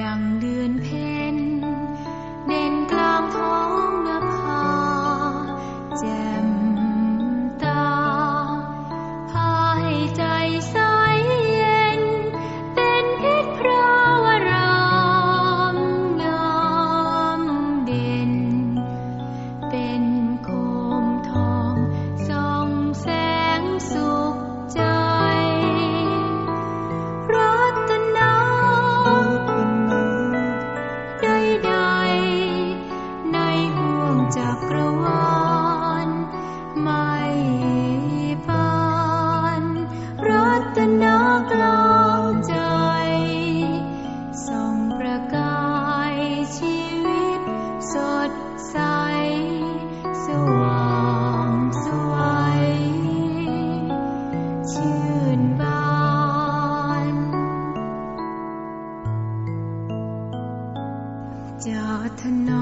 ดังเดือนเพ็ญเด่นกลางท้อง จาทนอ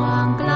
ว่างไกล